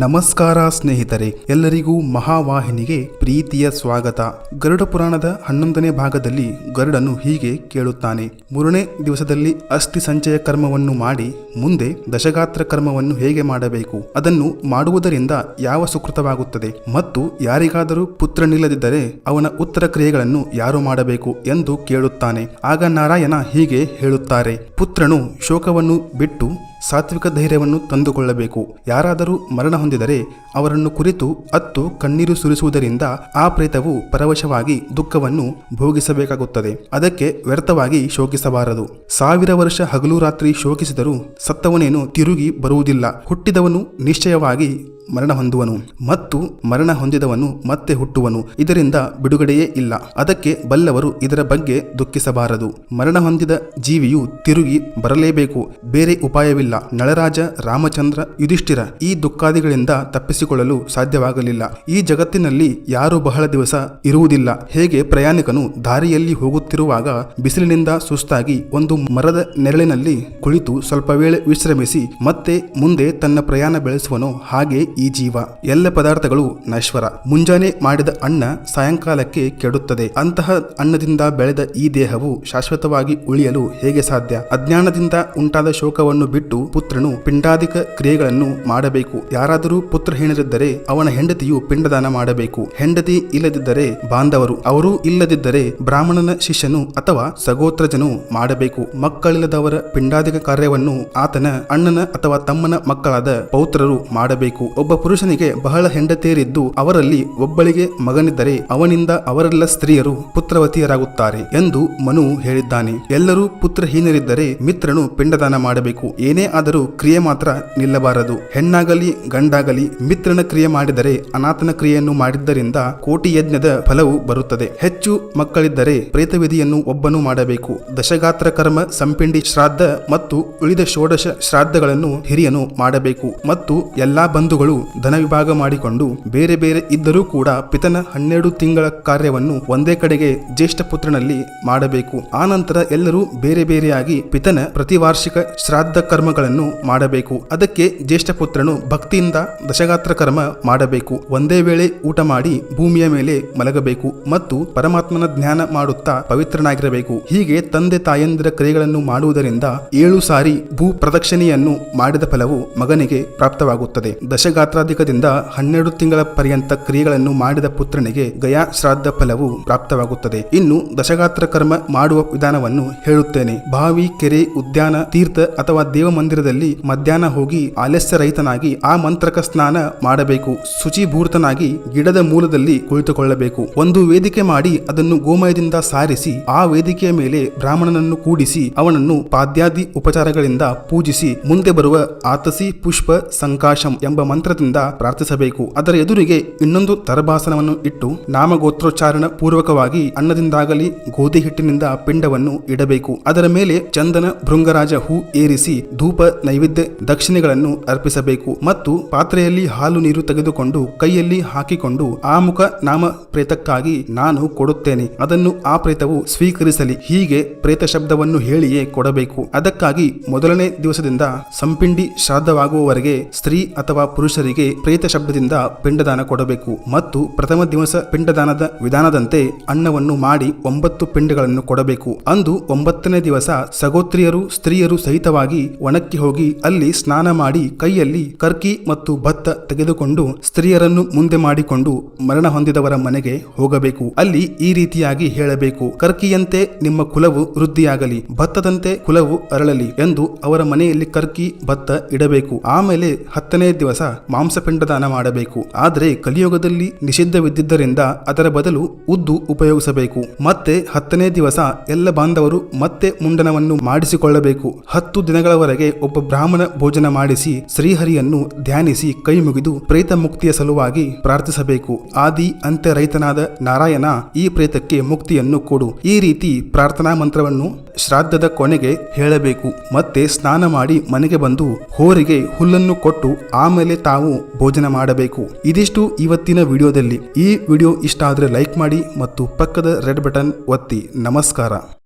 ನಮಸ್ಕಾರ ಸ್ನೇಹಿತರೆ, ಎಲ್ಲರಿಗೂ ಮಹಾವಾಹಿನಿಗೆ ಪ್ರೀತಿಯ ಸ್ವಾಗತ. ಗರುಡ ಪುರಾಣದ ಹನ್ನೊಂದನೇ ಭಾಗದಲ್ಲಿ ಗರುಡನು ಹೀಗೆ ಕೇಳುತ್ತಾನೆ. ಮೂರನೇ ದಿವಸದಲ್ಲಿ ಅಸ್ಥಿ ಸಂಚಯ ಕರ್ಮವನ್ನು ಮಾಡಿ, ಮುಂದೆ ದಶಗಾತ್ರ ಕರ್ಮವನ್ನು ಹೇಗೆ ಮಾಡಬೇಕು, ಅದನ್ನು ಮಾಡುವುದರಿಂದ ಯಾವ ಸುಕೃತವಾಗುತ್ತದೆ, ಮತ್ತು ಯಾರಿಗಾದರೂ ಪುತ್ರನಿಲ್ಲದಿದ್ದರೆ ಅವನ ಉತ್ತರ ಕ್ರಿಯೆಗಳನ್ನು ಯಾರು ಮಾಡಬೇಕು ಎಂದು ಕೇಳುತ್ತಾನೆ. ಆಗ ನಾರಾಯಣ ಹೀಗೆ ಹೇಳುತ್ತಾರೆ, ಪುತ್ರನು ಶೋಕವನ್ನು ಬಿಟ್ಟು ಸಾತ್ವಿಕ ಧೈರ್ಯವನ್ನು ತಂದುಕೊಳ್ಳಬೇಕು. ಯಾರಾದರೂ ಮರಣ ಹೊಂದಿದರೆ ಅವರನ್ನು ಕುರಿತು ಅತ್ತು ಕಣ್ಣೀರು ಸುರಿಸುವುದರಿಂದ ಆ ಪ್ರೇತವು ಪರವಶವಾಗಿ ದುಃಖವನ್ನು ಭೋಗಿಸಬೇಕಾಗುತ್ತದೆ. ಅದಕ್ಕೆ ವ್ಯರ್ಥವಾಗಿ ಶೋಕಿಸಬಾರದು. ಸಾವಿರ ವರ್ಷ ಹಗಲು ರಾತ್ರಿ ಶೋಕಿಸಿದರೂ ಸತ್ತವನೇನು ತಿರುಗಿ ಬರುವುದಿಲ್ಲ. ಹುಟ್ಟಿದವನು ನಿಶ್ಚಯವಾಗಿ ಮರಣ ಹೊಂದುವನು ಮತ್ತು ಮರಣ ಹೊಂದಿದವನು ಮತ್ತೆ ಹುಟ್ಟುವನು. ಇದರಿಂದ ಬಿಡುಗಡೆಯೇ ಇಲ್ಲ. ಅದಕ್ಕೆ ಬಲ್ಲವರು ಇದರ ಬಗ್ಗೆ ದುಃಖಿಸಬಾರದು. ಮರಣ ಹೊಂದಿದ ಜೀವಿಯು ತಿರುಗಿ ಬರಲೇಬೇಕು. ಬೇರೆ ಉಪಾಯವಿಲ್ಲ. ನಳರಾಜ, ರಾಮಚಂದ್ರ, ಯುಧಿಷ್ಠಿರ ಈ ದುಃಖಾದಿಗಳಿಂದ ತಪ್ಪಿಸಿಕೊಳ್ಳಲು ಸಾಧ್ಯವಾಗಲಿಲ್ಲ. ಈ ಜಗತ್ತಿನಲ್ಲಿ ಯಾರು ಬಹಳ ದಿವಸ ಇರುವುದಿಲ್ಲ. ಹೇಗೆ ಪ್ರಯಾಣಿಕನು ದಾರಿಯಲ್ಲಿ ಹೋಗುತ್ತಿರುವಾಗ ಬಿಸಿಲಿನಿಂದ ಸುಸ್ತಾಗಿ ಒಂದು ಮರದ ನೆರಳಿನಲ್ಲಿ ಕುಳಿತು ಸ್ವಲ್ಪ ವೇಳೆ ವಿಶ್ರಮಿಸಿ ಮತ್ತೆ ಮುಂದೆ ತನ್ನ ಪ್ರಯಾಣ ಬೆಳೆಸುವನೋ. ಹಾಗೆ ಈ ಜೀವ ಎಲ್ಲ ಪದಾರ್ಥಗಳು ನಶ್ವರ. ಮುಂಜಾನೆ ಮಾಡಿದ ಅನ್ನ ಸಾಯಂಕಾಲಕ್ಕೆ ಕೆಡುತ್ತದೆ. ಅಂತಹ ಅನ್ನದಿಂದ ಬೆಳೆದ ಈ ದೇಹವು ಶಾಶ್ವತವಾಗಿ ಉಳಿಯಲು ಹೇಗೆ ಸಾಧ್ಯ? ಅಜ್ಞಾನದಿಂದ ಉಂಟಾದ ಶೋಕವನ್ನು ಬಿಟ್ಟು ಪುತ್ರನು ಪಿಂಡಾಧಿಕ ಕ್ರಿಯೆಗಳನ್ನು ಮಾಡಬೇಕು. ಯಾರಾದರೂ ಪುತ್ರಹೀನರಿದ್ದರೆ ಅವನ ಹೆಂಡತಿಯು ಪಿಂಡದಾನ ಮಾಡಬೇಕು. ಹೆಂಡತಿ ಇಲ್ಲದಿದ್ದರೆ ಬಾಂಧವರು, ಅವರು ಇಲ್ಲದಿದ್ದರೆ ಬ್ರಾಹ್ಮಣನ ಶಿಷ್ಯನು ಅಥವಾ ಸಗೋತ್ರಜನು ಮಾಡಬೇಕು. ಮಕ್ಕಳಿಲ್ಲದವರ ಪಿಂಡಾಧಿಕ ಕಾರ್ಯವನ್ನು ಆತನ ಅಣ್ಣನ ಅಥವಾ ತಮ್ಮನ ಮಕ್ಕಳಾದ ಪೌತ್ರರು ಮಾಡಬೇಕು. ಒಬ್ಬ ಪುರುಷನಿಗೆ ಬಹಳ ಹೆಂಡತಿಯರಿದ್ದು ಅವರಲ್ಲಿ ಒಬ್ಬಳಿಗೆ ಮಗನಿದ್ದರೆ ಅವನಿಂದ ಅವರೆಲ್ಲ ಸ್ತ್ರೀಯರು ಪುತ್ರವತಿಯರಾಗುತ್ತಾರೆ ಎಂದು ಮನು ಹೇಳಿದ್ದಾನೆ. ಎಲ್ಲರೂ ಪುತ್ರಹೀನರಿದ್ದರೆ ಮಿತ್ರನು ಪಿಂಡದಾನ ಮಾಡಬೇಕು. ಏನೇ ಆದರೂ ಕ್ರಿಯೆ ಮಾತ್ರ ನಿಲ್ಲಬಾರದು. ಹೆಣ್ಣಾಗಲಿ, ಗಂಡಾಗಲಿ ಮಿತ್ರನ ಕ್ರಿಯೆ ಮಾಡಿದರೆ ಅನಾಥನ ಕ್ರಿಯೆಯನ್ನು ಮಾಡಿದ್ದರಿಂದ ಕೋಟಿ ಯಜ್ಞದ ಫಲವು ಬರುತ್ತದೆ. ಹೆಚ್ಚು ಮಕ್ಕಳಿದ್ದರೆ ಪ್ರೇತವಿಧಿಯನ್ನು ಒಬ್ಬನು ಮಾಡಬೇಕು. ದಶಗಾತ್ರ ಕರ್ಮ ಸಂಪಿಂಡಿ ಶ್ರಾದ್ದ ಮತ್ತು ಉಳಿದ ಷೋಡಶ ಶ್ರಾದ್ದಗಳನ್ನು ಹಿರಿಯನು ಮಾಡಬೇಕು. ಮತ್ತು ಎಲ್ಲಾ ಬಂಧುಗಳು ಧನ ವಿಭಾಗ ಮಾಡಿಕೊಂಡು ಬೇರೆ ಬೇರೆ ಇದ್ದರೂ ಕೂಡ ಪಿತನ ಹನ್ನೆರಡು ತಿಂಗಳ ಕಾರ್ಯವನ್ನು ಒಂದೇ ಕಡೆಗೆ ಜ್ಯೇಷ್ಠ ಪುತ್ರನಲ್ಲಿ ಮಾಡಬೇಕು. ಆನಂತರ ಎಲ್ಲರೂ ಬೇರೆ ಬೇರೆಯಾಗಿ ಪಿತನ ಪ್ರತಿವಾರ್ಷಿಕ ಶ್ರಾದ್ದ ಕರ್ಮಗಳನ್ನು ಮಾಡಬೇಕು. ಅದಕ್ಕೆ ಜ್ಯೇಷ್ಠ ಪುತ್ರನು ಭಕ್ತಿಯಿಂದ ದಶಗಾತ್ರ ಕರ್ಮ ಮಾಡಬೇಕು. ಒಂದೇ ವೇಳೆ ಊಟ ಮಾಡಿ ಭೂಮಿಯ ಮೇಲೆ ಮಲಗಬೇಕು ಮತ್ತು ಪರಮಾತ್ಮನ ಜ್ಞಾನ ಮಾಡುತ್ತಾ ಪವಿತ್ರನಾಗಿರಬೇಕು. ಹೀಗೆ ತಂದೆ ತಾಯಂದಿರ ಕ್ರಿಯೆಗಳನ್ನು ಮಾಡುವುದರಿಂದ ಏಳು ಸಾರಿ ಭೂ ಪ್ರದಕ್ಷಿಣೆಯನ್ನು ಮಾಡಿದ ಫಲವು ಮಗನಿಗೆ ಪ್ರಾಪ್ತವಾಗುತ್ತದೆ. ದಶಗಾತ್ರಾಧಿಕದಿಂದ ಹನ್ನೆರಡು ತಿಂಗಳ ಪರ್ಯಂತ ಕ್ರಿಯೆಗಳನ್ನು ಮಾಡಿದ ಪುತ್ರನಿಗೆ ಗಯಾ ಶ್ರಾದ್ದ ಫಲವು ಪ್ರಾಪ್ತವಾಗುತ್ತದೆ. ಇನ್ನು ದಶಗಾತ್ರ ಕರ್ಮ ಮಾಡುವ ವಿಧಾನವನ್ನು ಹೇಳುತ್ತೇನೆ. ಬಾವಿ, ಕೆರೆ, ಉದ್ಯಾನ, ತೀರ್ಥ ಅಥವಾ ದೇವ ಮಂದಿರದಲ್ಲಿ ಮಧ್ಯಾಹ್ನ ಹೋಗಿ ಆಲಸ್ಯ ರಹಿತನಾಗಿ ಆ ಮಂತ್ರಕ ಸ್ನಾನ ಮಾಡಬೇಕು. ಶುಚಿಭೂರ್ತನಾಗಿ ಗಿಡದ ಮೂಲದಲ್ಲಿ ಕುಳಿತುಕೊಳ್ಳಬೇಕು. ಒಂದು ವೇದಿಕೆ ಮಾಡಿ ಅದನ್ನು ಗೋಮಯದಿಂದ ಸಾರಿಸಿ ಆ ವೇದಿಕೆಯ ಮೇಲೆ ಬ್ರಾಹ್ಮಣನನ್ನು ಕೂಡಿಸಿ ಅವನನ್ನು ಪಾದ್ಯಾದಿ ಉಪಚಾರಗಳಿಂದ ಪೂಜಿಸಿ ಮುಂದೆ ಬರುವ ಆತಸಿ ಪುಷ್ಪ ಸಂಕಾಶಂ ಎಂಬ ಮಂತ್ರದಿಂದ ಪ್ರಾರ್ಥಿಸಬೇಕು. ಅದರ ಎದುರಿಗೆ ಇನ್ನೊಂದು ತರಭಾಸನವನ್ನು ಇಟ್ಟು ನಾಮಗೋತ್ರೋಚ್ಚಾರಣ ಪೂರ್ವಕವಾಗಿ ಅನ್ನದಿಂದಾಗಲಿ ಗೋಧಿ ಹಿಟ್ಟಿನಿಂದ ಪಿಂಡವನ್ನು ಇಡಬೇಕು. ಅದರ ಮೇಲೆ ಚಂದನ ಭೃಂಗರಾಜ ಹೂ ಏರಿಸಿ ಧೂಪ ನೈವೇದ್ಯ ದಕ್ಷಿಣೆಗಳನ್ನು ಅರ್ಪಿಸಬೇಕು. ಮತ್ತು ಪಾತ್ರೆಯಲ್ಲಿ ಹಾಲು ನೀರು ತೆಗೆದುಕೊಂಡು ಕೈಯಲ್ಲಿ ಹಾಕಿಕೊಂಡು ಆ ಮುಖ ನಾಮ ಪ್ರೇತಕ್ಕಾಗಿ ನಾನು ಕೊಡುತ್ತೇನೆ. ಅದನ್ನು ಆ ಪ್ರೇತವು ಸ್ವೀಕರಿಸಲಿ. ಹೀಗೆ ಪ್ರೇತ ಶಬ್ದವನ್ನು ಹೇಳಿಯೇ ಕೊಡಬೇಕು. ಅದಕ್ಕಾಗಿ ಮೊದಲನೇ ದಿವಸದಿಂದ ಸಂಪಿಂಡಿ ಶ್ರಾದ್ದವಾಗುವವರೆಗೆ ಸ್ತ್ರೀ ಅಥವಾ ಪುರುಷರಿಗೆ ಪ್ರೇತ ಶಬ್ದದಿಂದ ಪಿಂಡದಾನ ಕೊಡಬೇಕು ಮತ್ತು ಪ್ರಥಮ ದಿವಸ ಪಿಂಡದಾನದ ವಿಧಾನದಂತೆ ಅನ್ನವನ್ನು ಮಾಡಿ ಒಂಬತ್ತು ಪಿಂಡಗಳನ್ನು ಕೊಡಬೇಕು. ಅಂದು ಒಂಬತ್ತನೇ ದಿವಸ ಸಗೋತ್ರಿಯರು ಸ್ತ್ರೀಯರು ಸಹಿತವಾಗಿ ಒಣಕ್ಕೆ ಹೋಗಿ ಅಲ್ಲಿ ಸ್ನಾನ ಮಾಡಿ ಕೈಯಲ್ಲಿ ಕರ್ಕಿ ಮತ್ತು ಭತ್ತ ತೆಗೆದುಕೊಂಡು ಸ್ತ್ರೀಯರನ್ನು ಮುಂದೆ ಮಾಡಿಕೊಂಡು ಮರಣ ಹೊಂದಿದವರ ಮನೆಗೆ ಹೋಗಬೇಕು. ಅಲ್ಲಿ ಈ ರೀತಿಯಾಗಿ ಹೇಳಬೇಕು, ಕರ್ಕಿಯಂತೆ ನಿಮ್ಮ ಕುಲವು ವೃದ್ಧಿಯಾಗಲಿ, ಭತ್ತದಂತೆ ಕುಲವು ಅರಳಲಿ ಎಂದು ಅವರ ಮನೆಯಲ್ಲಿ ಕರ್ಕಿ, ಭತ್ತ ಇಡಬೇಕು. ಆಮೇಲೆ ಹತ್ತನೇ ದಿವಸ ಮಾಂಸಪಿಂಡ ದಾನ ಮಾಡಬೇಕು. ಆದರೆ ಕಲಿಯುಗದಲ್ಲಿ ನಿಷಿದ್ಧವಿದ್ದರಿಂದ ಅದರ ಬದಲು ಉದ್ದು ಉಪಯೋಗಿಸಬೇಕು. ಮತ್ತೆ ಹತ್ತನೇ ದಿವಸ ಎಲ್ಲ ಬಾಂಧವರು ಮತ್ತೆ ಮುಂಡನವನ್ನು ಮಾಡಿಸಿಕೊಳ್ಳಬೇಕು. ಹತ್ತು ದಿನಗಳವರೆಗೆ ಒಬ್ಬ ಬ್ರಾಹ್ಮಣ ಭೋಜನ ಮಾಡಿಸಿ ಶ್ರೀಹರಿಯನ್ನು ಧ್ಯಾನಿಸಿ ಕೈ ಮುಗಿದು ಪ್ರೇತ ಮುಕ್ತಿಯ ಸಲುವಾಗಿ ಪ್ರಾರ್ಥಿಸಬೇಕು. ಆದಿ ಅಂತ್ಯ ರೈತನಾದ ನಾರಾಯಣ ಈ ಪ್ರೇತಕ್ಕೆ ಮುಕ್ತಿಯನ್ನು ಕೊಡು. ಈ ರೀತಿ ಪ್ರಾರ್ಥನಾ ಮಂತ್ರವನ್ನು ಶ್ರಾದ್ದದ ಕೊನೆಗೆ ಹೇಳಬೇಕು. ಮತ್ತೆ ಸ್ನಾನ ಮಾಡಿ ಮನೆಗೆ ಬಂದು ಹೋರಿಗೆ ಹುಲ್ಲನ್ನು ಕೊಟ್ಟು ಆಮೇಲೆ ತಾವು ಭೋಜನ ಮಾಡಬೇಕು. ಇದಿಷ್ಟು ಇವತ್ತಿನ ವಿಡಿಯೋದಲ್ಲಿ. ಈ ವಿಡಿಯೋ ಇಷ್ಟ ಆದರೆ ಲೈಕ್ ಮಾಡಿ ಮತ್ತು ಪಕ್ಕದ ರೆಡ್ ಬಟನ್ ಒತ್ತಿ. ನಮಸ್ಕಾರ.